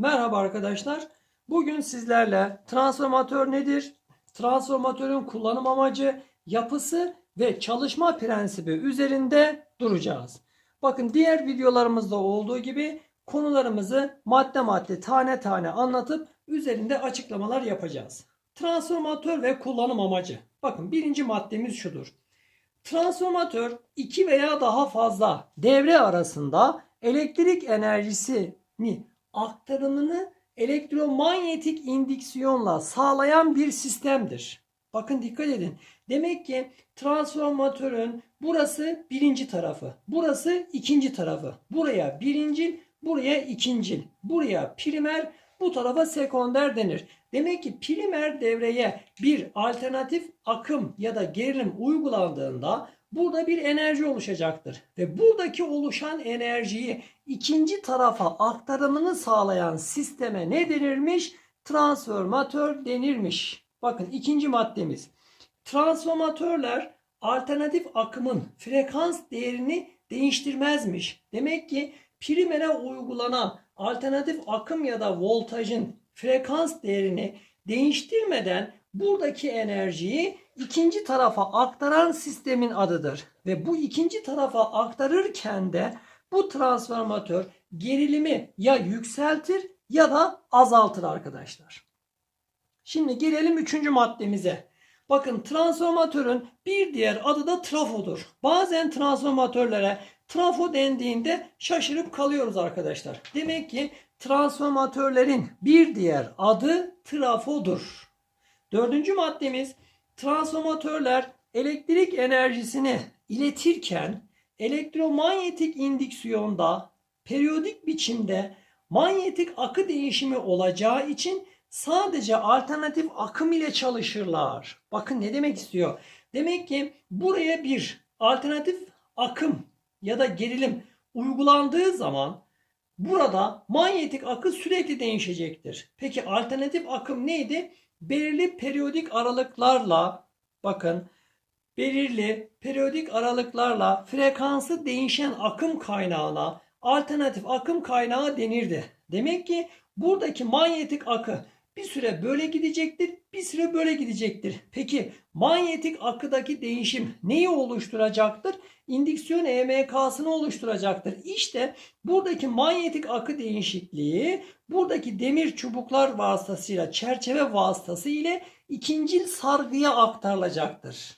Merhaba arkadaşlar. Bugün sizlerle transformatör nedir? Transformatörün kullanım amacı, yapısı ve çalışma prensibi üzerinde duracağız. Bakın diğer videolarımızda olduğu gibi konularımızı madde madde tane tane anlatıp üzerinde açıklamalar yapacağız. Transformatör ve kullanım amacı. Bakın birinci maddemiz şudur. Transformatör iki veya daha fazla devre arasında elektrik enerjisini aktarımını elektromanyetik indüksiyonla sağlayan bir sistemdir. Bakın dikkat edin. Demek ki transformatörün burası birinci tarafı, burası ikinci tarafı. Buraya birincil, buraya ikincil, buraya primer, bu tarafa sekonder denir. Demek ki primer devreye bir alternatif akım ya da gerilim uygulandığında burada bir enerji oluşacaktır. Ve buradaki oluşan enerjiyi ikinci tarafa aktarımını sağlayan sisteme ne denirmiş? Transformatör denirmiş. Bakın ikinci maddemiz. Transformatörler alternatif akımın frekans değerini değiştirmezmiş. Demek ki primere uygulanan alternatif akım ya da voltajın frekans değerini değiştirmeden buradaki enerjiyi ikinci tarafa aktaran sistemin adıdır. Ve bu ikinci tarafa aktarırken de bu transformatör gerilimi ya yükseltir ya da azaltır arkadaşlar. Şimdi gelelim üçüncü maddemize. Bakın transformatörün bir diğer adı da trafodur. Bazen transformatörlere trafo dendiğinde şaşırıp kalıyoruz arkadaşlar. Demek ki transformatörlerin bir diğer adı trafodur. Dördüncü maddemiz transformatörler elektrik enerjisini iletirken elektromanyetik indüksiyonda periyodik biçimde manyetik akı değişimi olacağı için sadece alternatif akım ile çalışırlar. Bakın ne demek istiyor? Demek ki buraya bir alternatif akım ya da gerilim uygulandığı zaman burada manyetik akı sürekli değişecektir. Peki alternatif akım neydi? Belirli periyodik aralıklarla bakın belirli periyodik aralıklarla frekansı değişen akım kaynağına alternatif akım kaynağı denirdi. Demek ki buradaki manyetik akı bir süre böyle gidecektir, bir süre böyle gidecektir. Peki manyetik akıdaki değişim neyi oluşturacaktır? İndüksiyon EMK'sını oluşturacaktır. İşte buradaki manyetik akı değişikliği buradaki demir çubuklar vasıtasıyla çerçeve vasıtası ile ikincil sargıya aktarılacaktır.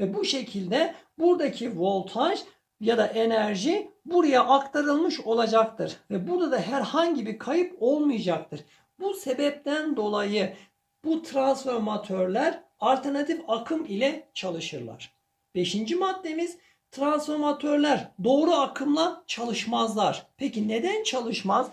Ve bu şekilde buradaki voltaj ya da enerji buraya aktarılmış olacaktır. Ve burada da herhangi bir kayıp olmayacaktır. Bu sebepten dolayı bu transformatörler alternatif akım ile çalışırlar. Beşinci maddemiz transformatörler doğru akımla çalışmazlar. Peki neden çalışmaz?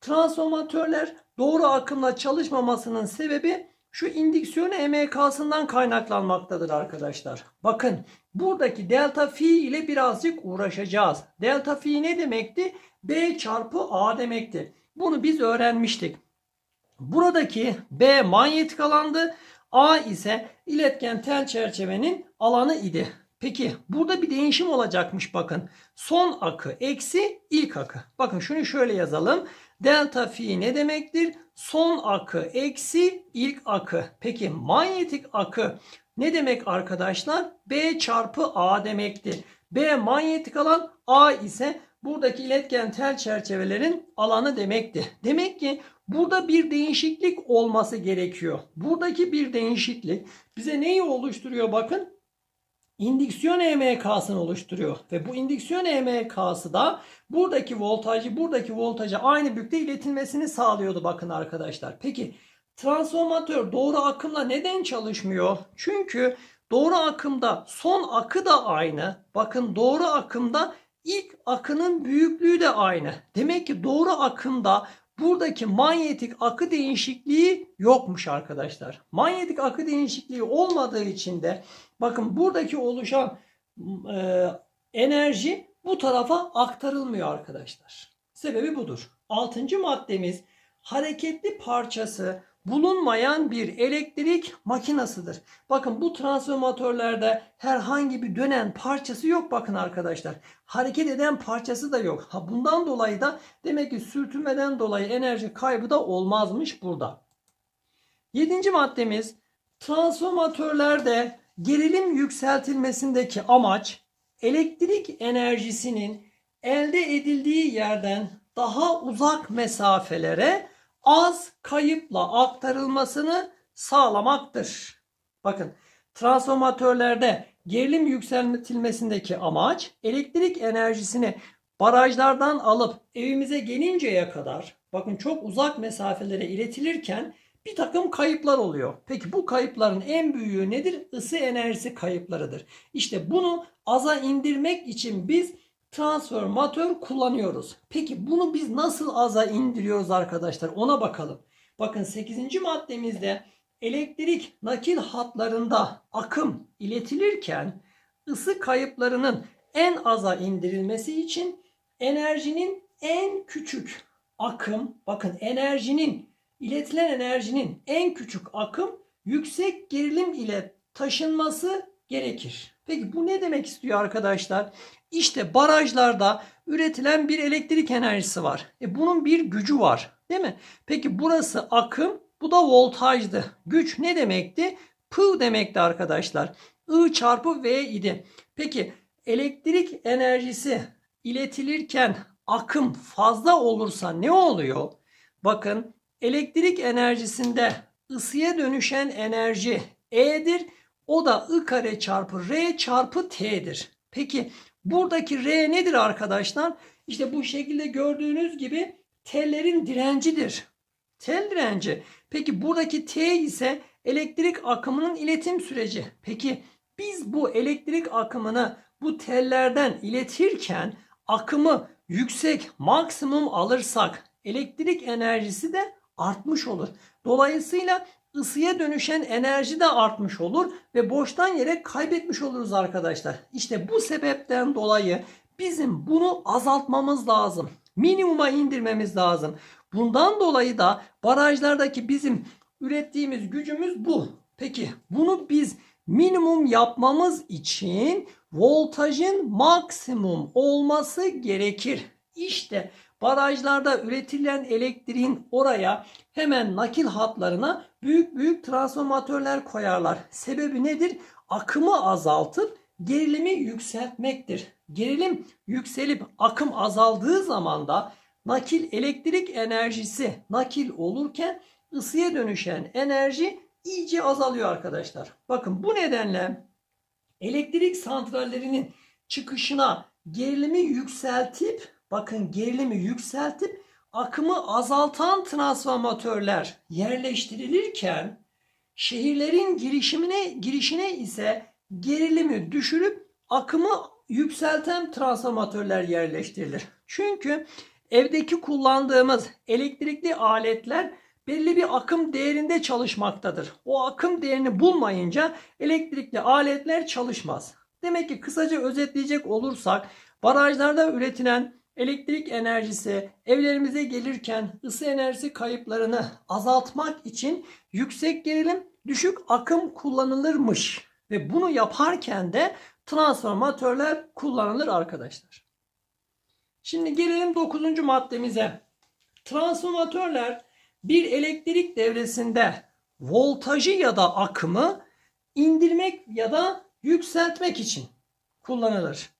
Transformatörler doğru akımla çalışmamasının sebebi şu indüksiyon EMK'sından kaynaklanmaktadır arkadaşlar. Bakın buradaki delta fi ile birazcık uğraşacağız. Delta fi ne demekti? B çarpı A demekti. Bunu biz öğrenmiştik. Buradaki B manyetik alandı. A ise iletken tel çerçevenin alanı idi. Peki burada bir değişim olacakmış bakın. Son akı eksi ilk akı. Bakın şunu şöyle yazalım. Delta fi ne demektir? Son akı eksi ilk akı. Peki manyetik akı ne demek arkadaşlar? B çarpı A demektir. B manyetik alan A ise buradaki iletken tel çerçevelerin alanı demekti. Demek ki burada bir değişiklik olması gerekiyor. Buradaki bir değişiklik bize neyi oluşturuyor bakın? indüksiyon EMK'sını oluşturuyor. Ve bu indüksiyon EMK'sı da buradaki voltajı buradaki voltaja aynı büyükte iletilmesini sağlıyordu bakın arkadaşlar. Peki transformatör doğru akımla neden çalışmıyor? Çünkü doğru akımda son akı da aynı. Bakın doğru akımda ilk akının büyüklüğü de aynı. Demek ki doğru akımda buradaki manyetik akı değişikliği yokmuş arkadaşlar. Manyetik akı değişikliği olmadığı için de bakın buradaki oluşan e, enerji bu tarafa aktarılmıyor arkadaşlar. Sebebi budur. Altıncı maddemiz hareketli parçası bulunmayan bir elektrik makinasıdır. Bakın bu transformatörlerde herhangi bir dönen parçası yok bakın arkadaşlar. Hareket eden parçası da yok. Ha bundan dolayı da demek ki sürtünmeden dolayı enerji kaybı da olmazmış burada. Yedinci maddemiz transformatörlerde gerilim yükseltilmesindeki amaç elektrik enerjisinin elde edildiği yerden daha uzak mesafelere az kayıpla aktarılmasını sağlamaktır. Bakın transformatörlerde gerilim yükseltilmesindeki amaç elektrik enerjisini barajlardan alıp evimize gelinceye kadar bakın çok uzak mesafelere iletilirken bir takım kayıplar oluyor. Peki bu kayıpların en büyüğü nedir? Isı enerjisi kayıplarıdır. İşte bunu aza indirmek için biz transformatör kullanıyoruz. Peki bunu biz nasıl aza indiriyoruz arkadaşlar? Ona bakalım. Bakın 8. maddemizde elektrik nakil hatlarında akım iletilirken ısı kayıplarının en aza indirilmesi için enerjinin en küçük akım bakın enerjinin iletilen enerjinin en küçük akım yüksek gerilim ile taşınması gerekir. Peki bu ne demek istiyor arkadaşlar? İşte barajlarda üretilen bir elektrik enerjisi var. E bunun bir gücü var. Değil mi? Peki burası akım, bu da voltajdı. Güç ne demekti? P demekti arkadaşlar. I çarpı V idi. Peki elektrik enerjisi iletilirken akım fazla olursa ne oluyor? Bakın elektrik enerjisinde ısıya dönüşen enerji E'dir. O da I kare çarpı R çarpı T'dir. Peki buradaki R nedir arkadaşlar? İşte bu şekilde gördüğünüz gibi tellerin direncidir. Tel direnci. Peki buradaki T ise elektrik akımının iletim süreci. Peki biz bu elektrik akımını bu tellerden iletirken akımı yüksek maksimum alırsak elektrik enerjisi de artmış olur. Dolayısıyla ısıya dönüşen enerji de artmış olur ve boştan yere kaybetmiş oluruz arkadaşlar. İşte bu sebepten dolayı bizim bunu azaltmamız lazım. Minimuma indirmemiz lazım. Bundan dolayı da barajlardaki bizim ürettiğimiz gücümüz bu. Peki bunu biz minimum yapmamız için voltajın maksimum olması gerekir. İşte barajlarda üretilen elektriğin oraya hemen nakil hatlarına büyük büyük transformatörler koyarlar. Sebebi nedir? Akımı azaltıp gerilimi yükseltmektir. Gerilim yükselip akım azaldığı zaman da nakil elektrik enerjisi nakil olurken ısıya dönüşen enerji iyice azalıyor arkadaşlar. Bakın bu nedenle elektrik santrallerinin çıkışına gerilimi yükseltip bakın gerilimi yükseltip akımı azaltan transformatörler yerleştirilirken şehirlerin girişimine girişine ise gerilimi düşürüp akımı yükselten transformatörler yerleştirilir. Çünkü evdeki kullandığımız elektrikli aletler belli bir akım değerinde çalışmaktadır. O akım değerini bulmayınca elektrikli aletler çalışmaz. Demek ki kısaca özetleyecek olursak barajlarda üretilen elektrik enerjisi evlerimize gelirken ısı enerjisi kayıplarını azaltmak için yüksek gerilim düşük akım kullanılırmış. Ve bunu yaparken de transformatörler kullanılır arkadaşlar. Şimdi gelelim 9. maddemize. Transformatörler bir elektrik devresinde voltajı ya da akımı indirmek ya da yükseltmek için kullanılır.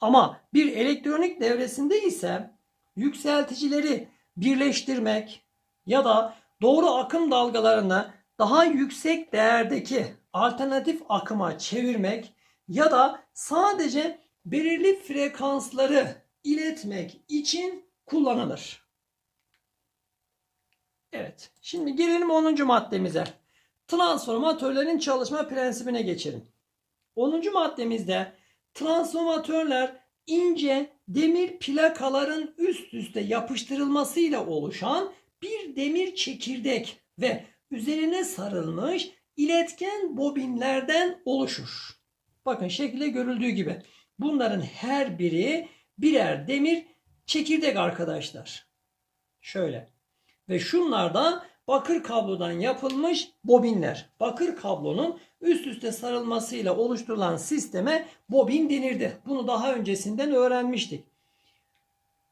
Ama bir elektronik devresinde ise yükselticileri birleştirmek ya da doğru akım dalgalarını daha yüksek değerdeki alternatif akıma çevirmek ya da sadece belirli frekansları iletmek için kullanılır. Evet. Şimdi gelelim 10. maddemize. Transformatörlerin çalışma prensibine geçelim. 10. maddemizde transformatörler ince demir plakaların üst üste yapıştırılmasıyla oluşan bir demir çekirdek ve üzerine sarılmış iletken bobinlerden oluşur. Bakın şekilde görüldüğü gibi bunların her biri birer demir çekirdek arkadaşlar. Şöyle. Ve şunlar da bakır kablodan yapılmış bobinler. Bakır kablonun üst üste sarılmasıyla oluşturulan sisteme bobin denirdi. Bunu daha öncesinden öğrenmiştik.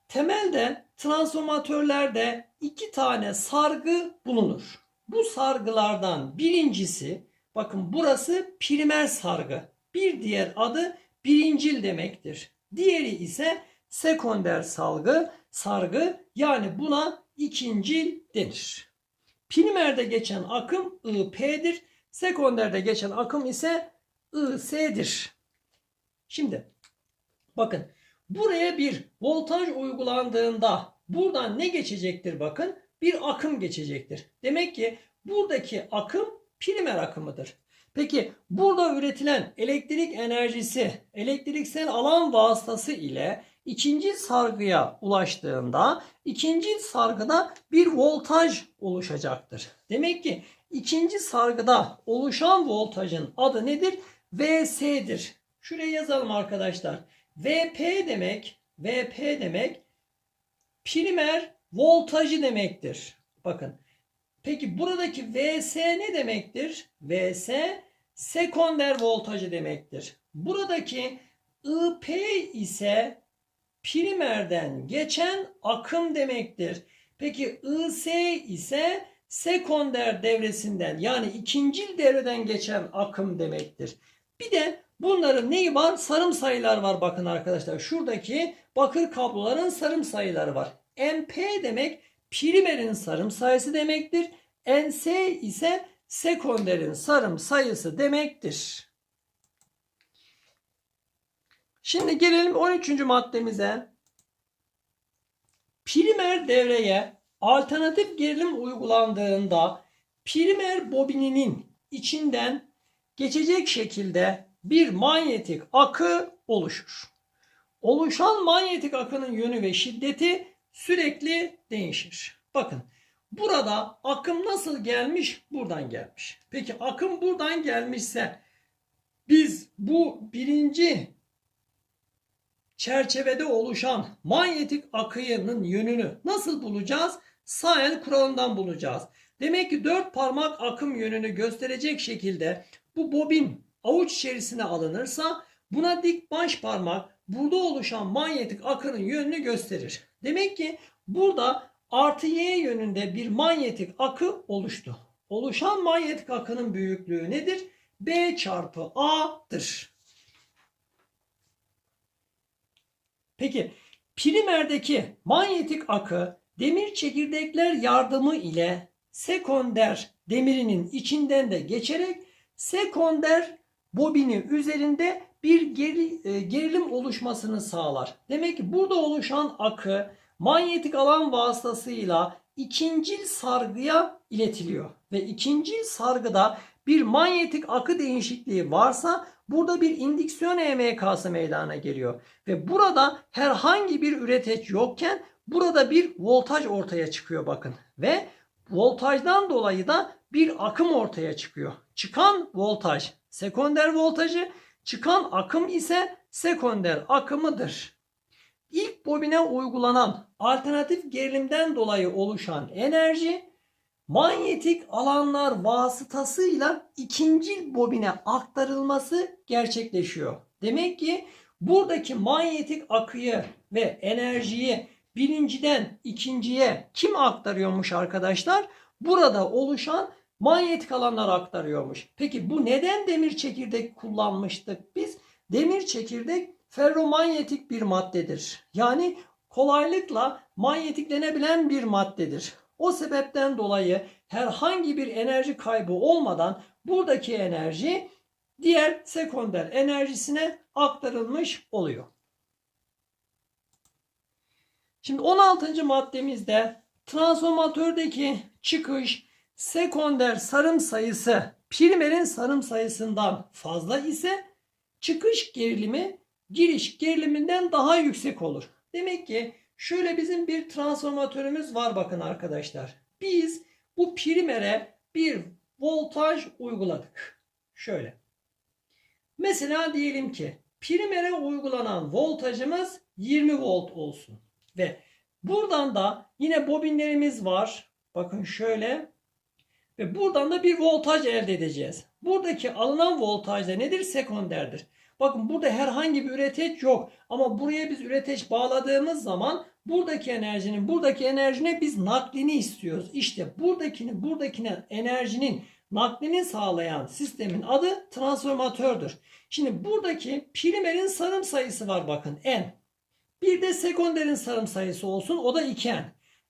Temelde transformatörlerde iki tane sargı bulunur. Bu sargılardan birincisi bakın burası primer sargı. Bir diğer adı birincil demektir. Diğeri ise sekonder salgı, sargı yani buna ikincil denir. Primerde geçen akım IP'dir. Sekonderde geçen akım ise IS'dir. Şimdi bakın buraya bir voltaj uygulandığında buradan ne geçecektir bakın? Bir akım geçecektir. Demek ki buradaki akım primer akımıdır. Peki burada üretilen elektrik enerjisi elektriksel alan vasıtası ile ikinci sargıya ulaştığında ikinci sargıda bir voltaj oluşacaktır. Demek ki ikinci sargıda oluşan voltajın adı nedir? Vs'dir. Şuraya yazalım arkadaşlar. Vp demek, Vp demek primer voltajı demektir. Bakın. Peki buradaki Vs ne demektir? Vs sekonder voltajı demektir. Buradaki IP ise primerden geçen akım demektir. Peki IS ise sekonder devresinden yani ikincil devreden geçen akım demektir. Bir de bunların neyi var? Sarım sayılar var bakın arkadaşlar. Şuradaki bakır kabloların sarım sayıları var. MP demek primerin sarım sayısı demektir. NS ise sekonderin sarım sayısı demektir. Şimdi gelelim 13. maddemize. Primer devreye alternatif gerilim uygulandığında primer bobininin içinden geçecek şekilde bir manyetik akı oluşur. Oluşan manyetik akının yönü ve şiddeti sürekli değişir. Bakın burada akım nasıl gelmiş? Buradan gelmiş. Peki akım buradan gelmişse biz bu birinci çerçevede oluşan manyetik akıyının yönünü nasıl bulacağız? Sayel kuralından bulacağız. Demek ki dört parmak akım yönünü gösterecek şekilde bu bobin avuç içerisine alınırsa buna dik baş parmak burada oluşan manyetik akının yönünü gösterir. Demek ki burada artı y yönünde bir manyetik akı oluştu. Oluşan manyetik akının büyüklüğü nedir? B çarpı A'dır. Peki primerdeki manyetik akı demir çekirdekler yardımı ile sekonder demirinin içinden de geçerek sekonder bobini üzerinde bir geri, e, gerilim oluşmasını sağlar. Demek ki burada oluşan akı manyetik alan vasıtasıyla ikincil sargıya iletiliyor. Ve ikincil sargıda bir manyetik akı değişikliği varsa burada bir indüksiyon EMK'sı meydana geliyor. Ve burada herhangi bir üreteç yokken burada bir voltaj ortaya çıkıyor bakın. Ve voltajdan dolayı da bir akım ortaya çıkıyor. Çıkan voltaj sekonder voltajı, çıkan akım ise sekonder akımıdır. İlk bobine uygulanan alternatif gerilimden dolayı oluşan enerji manyetik alanlar vasıtasıyla ikinci bobine aktarılması gerçekleşiyor. Demek ki buradaki manyetik akıyı ve enerjiyi birinciden ikinciye kim aktarıyormuş arkadaşlar? Burada oluşan manyetik alanlar aktarıyormuş. Peki bu neden demir çekirdek kullanmıştık biz? Demir çekirdek ferromanyetik bir maddedir. Yani kolaylıkla manyetiklenebilen bir maddedir. O sebepten dolayı herhangi bir enerji kaybı olmadan buradaki enerji diğer sekonder enerjisine aktarılmış oluyor. Şimdi 16. maddemizde transformatördeki çıkış sekonder sarım sayısı primerin sarım sayısından fazla ise çıkış gerilimi giriş geriliminden daha yüksek olur. Demek ki şöyle bizim bir transformatörümüz var bakın arkadaşlar. Biz bu primere bir voltaj uyguladık. Şöyle. Mesela diyelim ki primere uygulanan voltajımız 20 volt olsun. Ve buradan da yine bobinlerimiz var. Bakın şöyle Ve buradan da bir voltaj elde edeceğiz. Buradaki alınan voltaj da nedir? Sekonderdir. Bakın burada herhangi bir üreteç yok. Ama buraya biz üreteç bağladığımız zaman buradaki enerjinin buradaki enerjine biz naklini istiyoruz. İşte buradakini buradakine enerjinin naklini sağlayan sistemin adı transformatördür. Şimdi buradaki primerin sarım sayısı var bakın n. Bir de sekonderin sarım sayısı olsun o da 2n.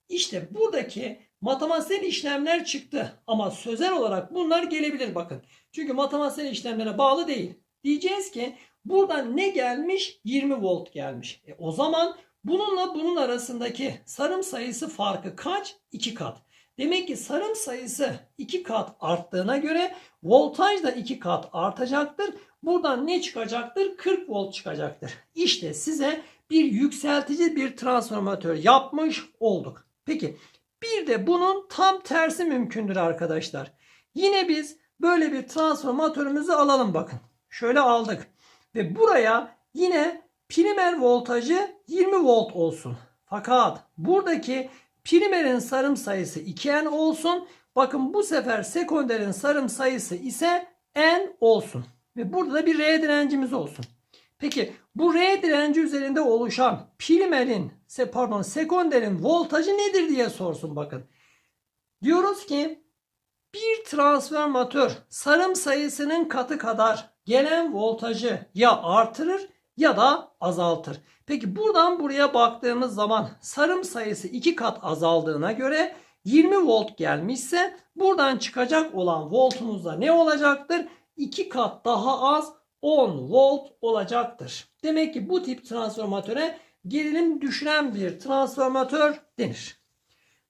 İşte buradaki matematiksel işlemler çıktı ama sözel olarak bunlar gelebilir bakın. Çünkü matematiksel işlemlere bağlı değil. Diyeceğiz ki buradan ne gelmiş? 20 volt gelmiş. E o zaman bununla bunun arasındaki sarım sayısı farkı kaç? 2 kat. Demek ki sarım sayısı 2 kat arttığına göre voltaj da 2 kat artacaktır. Buradan ne çıkacaktır? 40 volt çıkacaktır. İşte size bir yükseltici bir transformatör yapmış olduk. Peki bir de bunun tam tersi mümkündür arkadaşlar. Yine biz böyle bir transformatörümüzü alalım bakın. Şöyle aldık. Ve buraya yine primer voltajı 20 volt olsun. Fakat buradaki primerin sarım sayısı 2n olsun. Bakın bu sefer sekonderin sarım sayısı ise n olsun. Ve burada da bir R direncimiz olsun. Peki bu R direnci üzerinde oluşan primerin pardon sekonderin voltajı nedir diye sorsun bakın. Diyoruz ki bir transformatör sarım sayısının katı kadar gelen voltajı ya artırır ya da azaltır. Peki buradan buraya baktığımız zaman sarım sayısı 2 kat azaldığına göre 20 volt gelmişse buradan çıkacak olan voltumuz da ne olacaktır? 2 kat daha az 10 volt olacaktır. Demek ki bu tip transformatöre gerilim düşüren bir transformatör denir.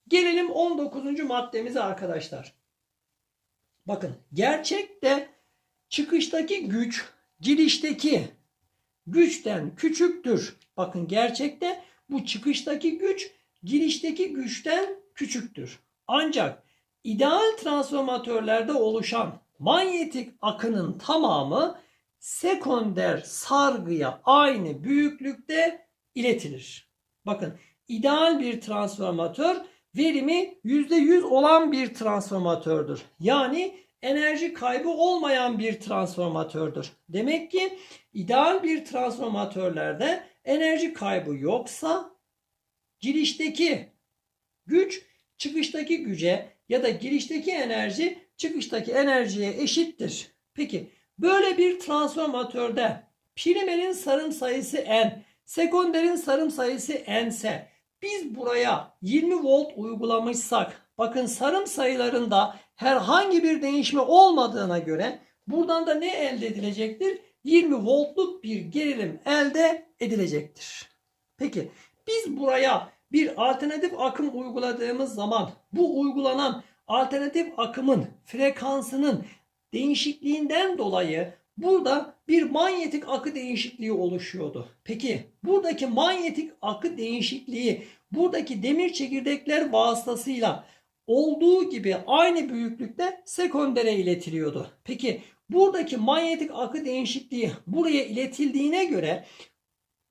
Gelelim 19. maddemize arkadaşlar. Bakın gerçekte çıkıştaki güç girişteki güçten küçüktür. Bakın gerçekte bu çıkıştaki güç girişteki güçten küçüktür. Ancak ideal transformatörlerde oluşan manyetik akının tamamı sekonder sargıya aynı büyüklükte iletilir. Bakın ideal bir transformatör verimi %100 olan bir transformatördür. Yani enerji kaybı olmayan bir transformatördür. Demek ki ideal bir transformatörlerde enerji kaybı yoksa girişteki güç çıkıştaki güce ya da girişteki enerji çıkıştaki enerjiye eşittir. Peki böyle bir transformatörde primerin sarım sayısı n, sekonderin sarım sayısı n ise biz buraya 20 volt uygulamışsak bakın sarım sayılarında herhangi bir değişme olmadığına göre buradan da ne elde edilecektir? 20 voltluk bir gerilim elde edilecektir. Peki biz buraya bir alternatif akım uyguladığımız zaman bu uygulanan alternatif akımın frekansının değişikliğinden dolayı burada bir manyetik akı değişikliği oluşuyordu. Peki buradaki manyetik akı değişikliği buradaki demir çekirdekler vasıtasıyla olduğu gibi aynı büyüklükte sekondere iletiliyordu. Peki buradaki manyetik akı değişikliği buraya iletildiğine göre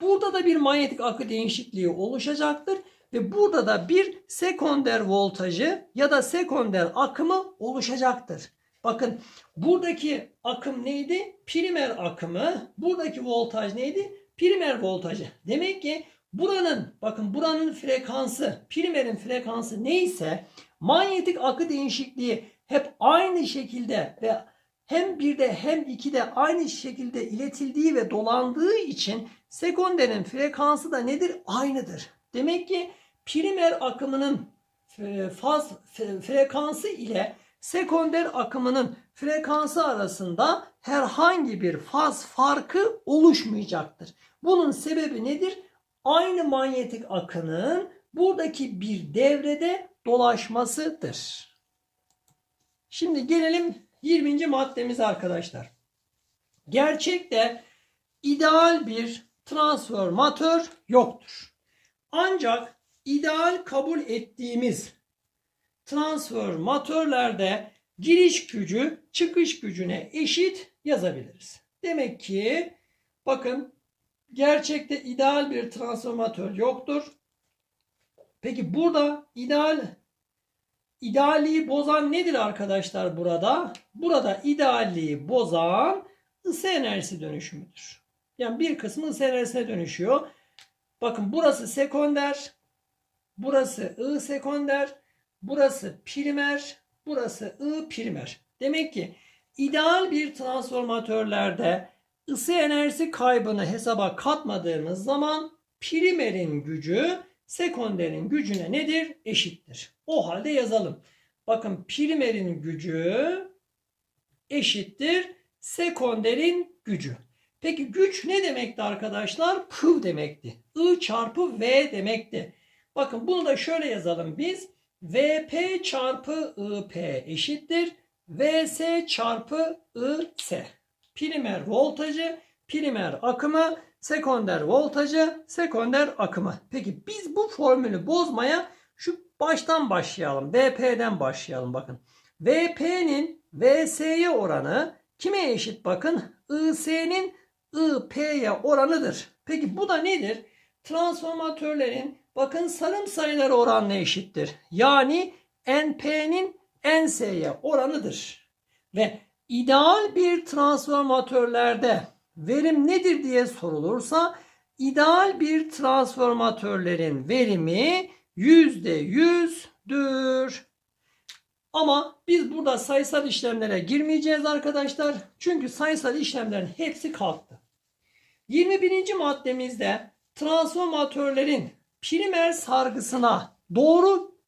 burada da bir manyetik akı değişikliği oluşacaktır ve burada da bir sekonder voltajı ya da sekonder akımı oluşacaktır. Bakın buradaki akım neydi? Primer akımı. Buradaki voltaj neydi? Primer voltajı. Demek ki buranın bakın buranın frekansı, primerin frekansı neyse manyetik akı değişikliği hep aynı şekilde ve hem bir de hem iki de aynı şekilde iletildiği ve dolandığı için sekonderin frekansı da nedir? Aynıdır. Demek ki primer akımının e, faz frekansı ile sekonder akımının frekansı arasında herhangi bir faz farkı oluşmayacaktır. Bunun sebebi nedir? Aynı manyetik akının buradaki bir devrede dolaşmasıdır. Şimdi gelelim 20. maddemize arkadaşlar. Gerçekte ideal bir transformatör yoktur. Ancak ideal kabul ettiğimiz transformatörlerde giriş gücü çıkış gücüne eşit yazabiliriz. Demek ki bakın gerçekte ideal bir transformatör yoktur. Peki burada ideal idealliği bozan nedir arkadaşlar burada? Burada idealliği bozan ısı enerjisi dönüşümüdür. Yani bir kısmı ısı enerjisine dönüşüyor. Bakın burası sekonder, burası I sekonder, burası primer, burası I primer. Demek ki ideal bir transformatörlerde ısı enerjisi kaybını hesaba katmadığımız zaman primerin gücü sekonderin gücüne nedir? Eşittir. O halde yazalım. Bakın primerin gücü eşittir sekonderin gücü. Peki güç ne demekti arkadaşlar? P demekti. I çarpı V demekti. Bakın bunu da şöyle yazalım biz. VP çarpı IP eşittir. VS çarpı IS. Primer voltajı, primer akımı, sekonder voltajı, sekonder akımı. Peki biz bu formülü bozmaya şu baştan başlayalım. VP'den başlayalım bakın. VP'nin VS'ye oranı kime eşit bakın? IS'nin IP'ye oranıdır. Peki bu da nedir? Transformatörlerin bakın sarım sayıları oranla eşittir. Yani NP'nin NS'ye oranıdır. Ve ideal bir transformatörlerde verim nedir diye sorulursa ideal bir transformatörlerin verimi %100'dür. Ama biz burada sayısal işlemlere girmeyeceğiz arkadaşlar. Çünkü sayısal işlemlerin hepsi kalktı. 21. maddemizde transformatörlerin primer sargısına doğru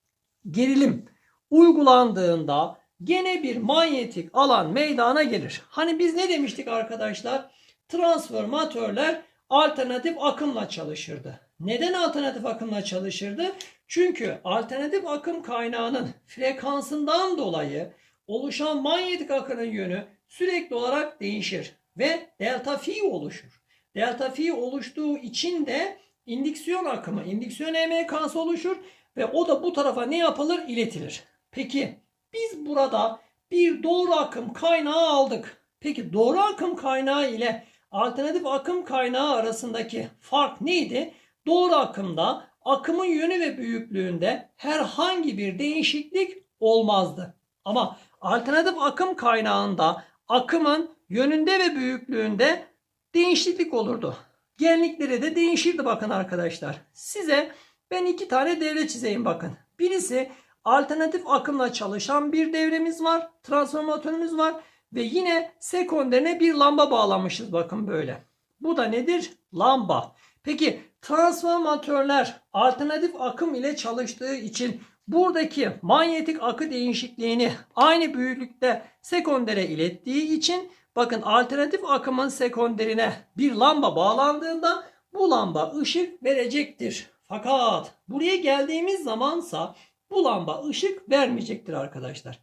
gerilim uygulandığında gene bir manyetik alan meydana gelir. Hani biz ne demiştik arkadaşlar? Transformatörler alternatif akımla çalışırdı. Neden alternatif akımla çalışırdı? Çünkü alternatif akım kaynağının frekansından dolayı oluşan manyetik akının yönü sürekli olarak değişir ve delta phi oluşur. Delta phi oluştuğu için de indüksiyon akımı, indüksiyon EMK'sı oluşur ve o da bu tarafa ne yapılır? İletilir. Peki biz burada bir doğru akım kaynağı aldık. Peki doğru akım kaynağı ile alternatif akım kaynağı arasındaki fark neydi? Doğru akımda akımın yönü ve büyüklüğünde herhangi bir değişiklik olmazdı. Ama alternatif akım kaynağında akımın yönünde ve büyüklüğünde değişiklik olurdu. Genlikleri de değişirdi bakın arkadaşlar. Size ben iki tane devre çizeyim bakın. Birisi alternatif akımla çalışan bir devremiz var. Transformatörümüz var. Ve yine sekonderine bir lamba bağlamışız bakın böyle. Bu da nedir? Lamba. Peki transformatörler alternatif akım ile çalıştığı için buradaki manyetik akı değişikliğini aynı büyüklükte sekondere ilettiği için bakın alternatif akımın sekonderine bir lamba bağlandığında bu lamba ışık verecektir. Fakat buraya geldiğimiz zamansa bu lamba ışık vermeyecektir arkadaşlar.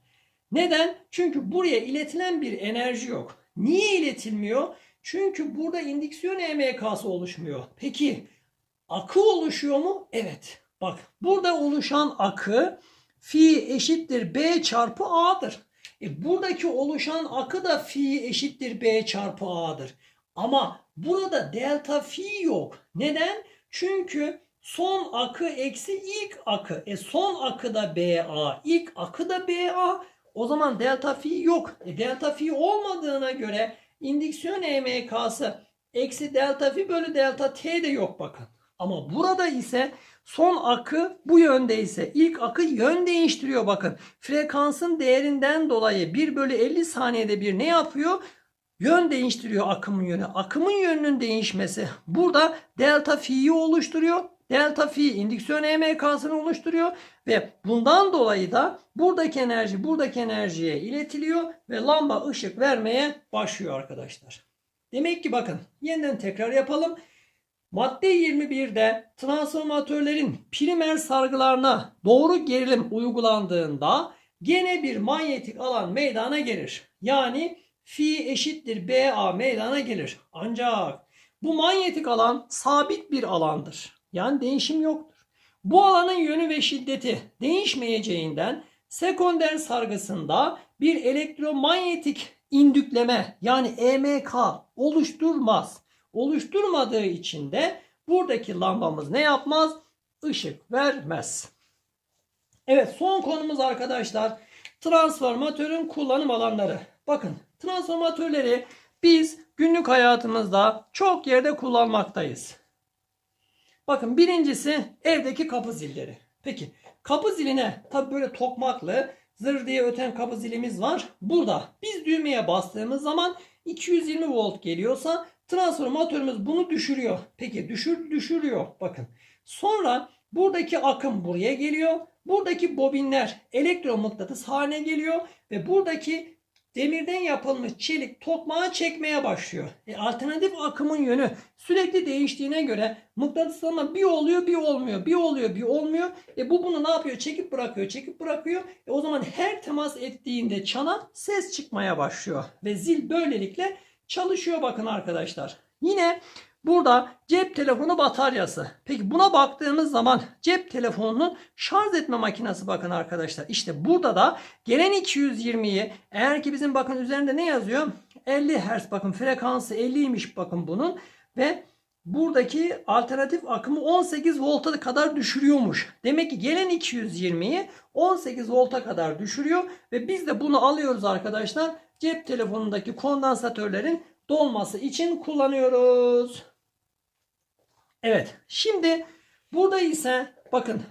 Neden? Çünkü buraya iletilen bir enerji yok. Niye iletilmiyor? Çünkü burada indüksiyon EMK'sı oluşmuyor. Peki akı oluşuyor mu? Evet. Bak burada oluşan akı fi eşittir B çarpı A'dır. E, buradaki oluşan akı da fi eşittir B çarpı A'dır. Ama burada delta fi yok. Neden? Çünkü son akı eksi ilk akı. E son akı da BA, ilk akı da BA. O zaman delta fi yok. E, delta fi olmadığına göre indüksiyon EMK'sı eksi delta fi bölü delta t de yok bakın. Ama burada ise son akı bu yönde ise ilk akı yön değiştiriyor bakın. Frekansın değerinden dolayı 1 bölü 50 saniyede bir ne yapıyor? Yön değiştiriyor akımın yönü. Akımın yönünün değişmesi burada delta fi'yi oluşturuyor. Delta fi indüksiyon EMK'sını oluşturuyor ve bundan dolayı da buradaki enerji buradaki enerjiye iletiliyor ve lamba ışık vermeye başlıyor arkadaşlar. Demek ki bakın yeniden tekrar yapalım. Madde 21'de transformatörlerin primer sargılarına doğru gerilim uygulandığında gene bir manyetik alan meydana gelir. Yani fi eşittir BA meydana gelir. Ancak bu manyetik alan sabit bir alandır. Yani değişim yoktur. Bu alanın yönü ve şiddeti değişmeyeceğinden sekonder sargısında bir elektromanyetik indükleme yani EMK oluşturmaz. Oluşturmadığı için de buradaki lambamız ne yapmaz? Işık vermez. Evet son konumuz arkadaşlar transformatörün kullanım alanları. Bakın transformatörleri biz günlük hayatımızda çok yerde kullanmaktayız. Bakın birincisi evdeki kapı zilleri. Peki kapı ziline tabi böyle tokmaklı zır diye öten kapı zilimiz var. Burada biz düğmeye bastığımız zaman 220 volt geliyorsa transformatörümüz bunu düşürüyor. Peki düşür düşürüyor bakın. Sonra buradaki akım buraya geliyor. Buradaki bobinler elektromıknatıs haline geliyor ve buradaki demirden yapılmış çelik tokmağı çekmeye başlıyor. E, alternatif akımın yönü sürekli değiştiğine göre mıknatıslama bir oluyor bir olmuyor. Bir oluyor bir olmuyor. E, bu bunu ne yapıyor? Çekip bırakıyor çekip bırakıyor. E, o zaman her temas ettiğinde çana ses çıkmaya başlıyor. Ve zil böylelikle çalışıyor bakın arkadaşlar. Yine Burada cep telefonu bataryası. Peki buna baktığımız zaman cep telefonunun şarj etme makinesi bakın arkadaşlar. İşte burada da gelen 220'yi eğer ki bizim bakın üzerinde ne yazıyor? 50 Hz bakın frekansı 50'ymiş bakın bunun ve buradaki alternatif akımı 18 volta kadar düşürüyormuş. Demek ki gelen 220'yi 18 volta kadar düşürüyor ve biz de bunu alıyoruz arkadaşlar. Cep telefonundaki kondansatörlerin dolması için kullanıyoruz. Evet. Şimdi burada ise bakın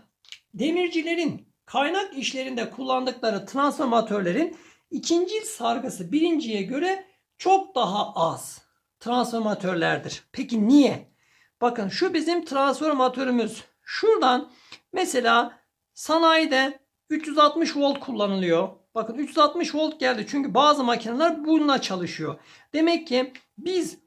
demircilerin kaynak işlerinde kullandıkları transformatörlerin ikinci sargısı birinciye göre çok daha az transformatörlerdir. Peki niye? Bakın şu bizim transformatörümüz. Şuradan mesela sanayide 360 volt kullanılıyor. Bakın 360 volt geldi çünkü bazı makineler bununla çalışıyor. Demek ki biz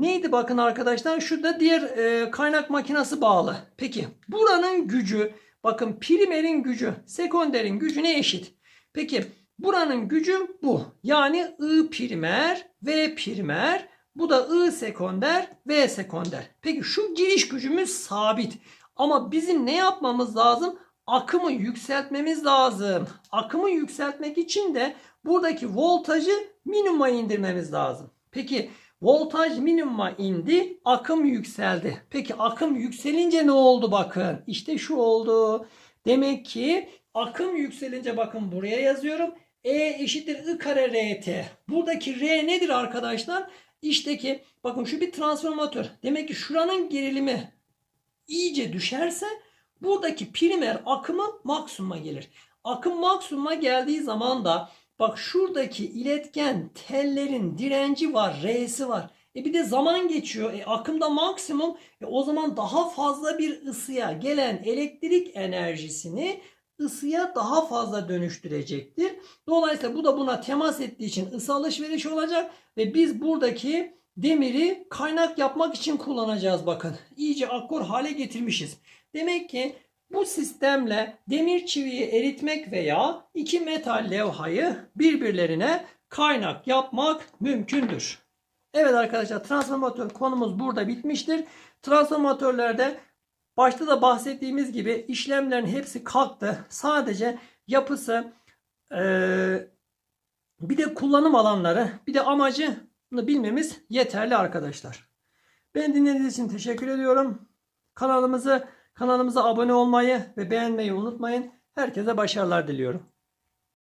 neydi bakın arkadaşlar şurada diğer e, kaynak makinesi bağlı. Peki buranın gücü bakın primerin gücü sekonderin gücüne eşit. Peki buranın gücü bu. Yani I primer V primer bu da I sekonder V sekonder. Peki şu giriş gücümüz sabit. Ama bizim ne yapmamız lazım? Akımı yükseltmemiz lazım. Akımı yükseltmek için de buradaki voltajı minimuma indirmemiz lazım. Peki voltaj minimuma indi, akım yükseldi. Peki akım yükselince ne oldu bakın? İşte şu oldu. Demek ki akım yükselince bakın buraya yazıyorum. E eşittir I kare RT. Buradaki R nedir arkadaşlar? İşte ki bakın şu bir transformatör. Demek ki şuranın gerilimi iyice düşerse buradaki primer akımı maksimuma gelir. Akım maksimuma geldiği zaman da bak şuradaki iletken tellerin direnci var, R'si var. E bir de zaman geçiyor. E akımda maksimum. E o zaman daha fazla bir ısıya gelen elektrik enerjisini ısıya daha fazla dönüştürecektir. Dolayısıyla bu da buna temas ettiği için ısı alışverişi olacak ve biz buradaki demiri kaynak yapmak için kullanacağız bakın. İyice akkor hale getirmişiz. Demek ki bu sistemle demir çiviyi eritmek veya iki metal levhayı birbirlerine kaynak yapmak mümkündür. Evet arkadaşlar transformatör konumuz burada bitmiştir. Transformatörlerde başta da bahsettiğimiz gibi işlemlerin hepsi kalktı. Sadece yapısı eee, bir de kullanım alanları bir de amacını bilmemiz yeterli arkadaşlar. Ben dinlediğiniz için teşekkür ediyorum. Kanalımızı kanalımıza abone olmayı ve beğenmeyi unutmayın. Herkese başarılar diliyorum.